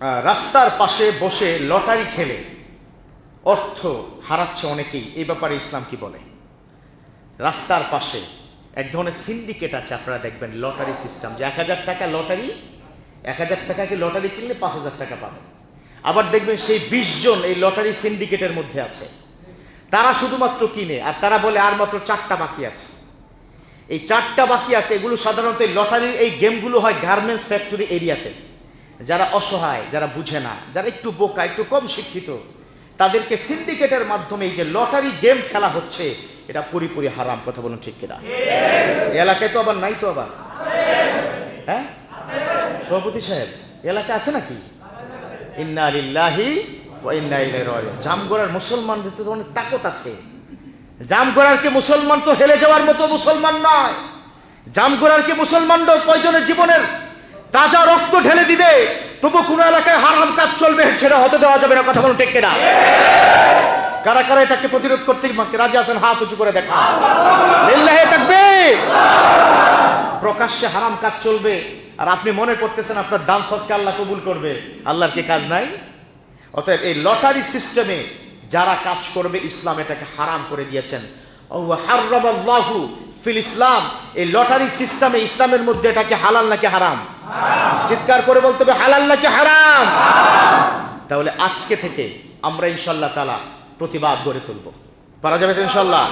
রাস্তার পাশে বসে লটারি খেলে। অর্থ হারাচ্ছে অনেকেই। এই ব্যাপারে ইসলাম কি বলে? রাস্তার পাশে এক ধরনের সিন্ডিকেট আছে, আপনারা দেখবেন, লটারি সিস্টেম যে এক হাজার টাকা লটারি, এক হাজার টাকাকে লটারি কিনলে পাঁচ হাজার টাকা পাবেন। আবার দেখবেন সেই বিশ জন এই লটারি সিন্ডিকেটের মধ্যে আছে। তারা শুধুমাত্র কিনে, আর তারা বলে আর মাত্র চারটা বাকি আছে। এই চারটা বাকি আছে, এগুলো সাধারণত লটারির এই গেমগুলো হয় গার্মেন্টস ফ্যাক্টরি এরিয়াতে যারা অসহায়, যারা বুঝে না, যারা একটু বোকা, একটু কম শিক্ষিত, তাদেরকে সিন্ডিকেটের মাধ্যমে এই যে লটারি গেম খেলা হচ্ছে, এটা পুরিপুরি হারাম, কথা বলুন ঠিক কিনা? এলাকায় তো আবার নাই তো আবার? হ্যাঁ? সভাপতি সাহেব এলাকা আছে নাকি? ইন্না আলিল্লাহি ওয়া ইন্না জামগড়ার মুসলমানদের তো অনেক তাকত আছে। জামগড়ারকে মুসলমান তো হেলে যাওয়ার মতো মুসলমান নয়। জামগড়ারকে মুসলমানরাও প্রয়োজনের জীবনের তাজা রক্ত ঢেলে দিবে, তবু কোন এলাকায় হারাম কাজ চলবে, সেটা হতে দেওয়া যাবে না, কথা বলুন টেকে না কারা কারা এটাকে প্রতিরোধ করতে রাজি আছেন, হাত উঁচু করে দেখা। তাকবীর। প্রকাশ্যে হারাম কাজ চলবে, আর আপনি মনে করতেছেন আপনার দান সৎকে আল্লাহ কবুল করবে, আল্লাহর কি কাজ নাই? অতএব এই লটারি সিস্টেমে যারা কাজ করবে, ইসলাম এটাকে হারাম করে দিয়েছেন। ফিল ইসলাম, এই লটারি সিস্টেমে ইসলামের মধ্যে এটাকে হালাল নাকি হারাম? চিৎকার করে বলতে হবে, হালাল নাকি হারাম? তাহলে আজকে থেকে আমরা ইনশাল্লাহ তালা প্রতিবাদ গড়ে তুলব। পারা যাবে ইনশাল্লাহ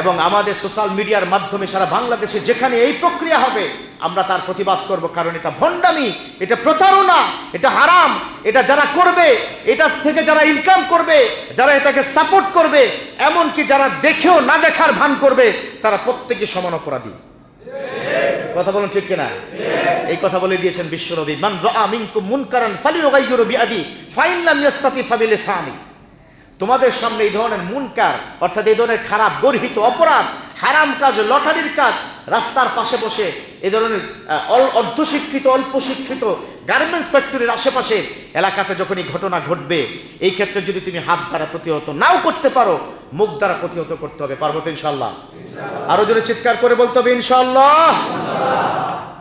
এবং আমাদের সোশ্যাল মিডিয়ার মাধ্যমে সারা বাংলাদেশে যেখানে এই প্রক্রিয়া হবে, আমরা তার প্রতিবাদ করব কারণ এটা ভণ্ডামি, এটা প্রতারণা, এটা হারাম, এটা যারা করবে, এটা থেকে যারা ইনকাম করবে, যারা এটাকে সাপোর্ট করবে, এমনকি যারা দেখেও না দেখার ভান করবে, তারা প্রত্যেকে সমান অপরাধী। কথা বলুন ঠিক কিনা? এই কথা বলে দিয়েছেন বিশ্বনবী মান রা মিনকুম মুনকারান ফালিয়ুগাইয়িরু বিআদি, ফাইন লাম ইয়াস্তাতি ফাবিলিসানি। তোমাদের সামনে এই ধরনের মুনকার, অর্থাৎ এই ধরনের খারাপ, গর্হিত অপরাধ, হারাম কাজ, লটারির কাজ, রাস্তার পাশে বসে এ ধরনের অর্ধশিক্ষিত অল্প শিক্ষিত গার্মেন্টস ফ্যাক্টরির আশেপাশে এলাকাতে যখন এই ঘটনা ঘটবে, এই ক্ষেত্রে যদি তুমি হাত দ্বারা প্রতিহত নাও করতে পারো, মুখ দ্বারা প্রতিহত করতে হবে। পারব তো ইনশাল্লাহ আরও জোরে চিৎকার করে বলতে হবে ইনশাল্লাহ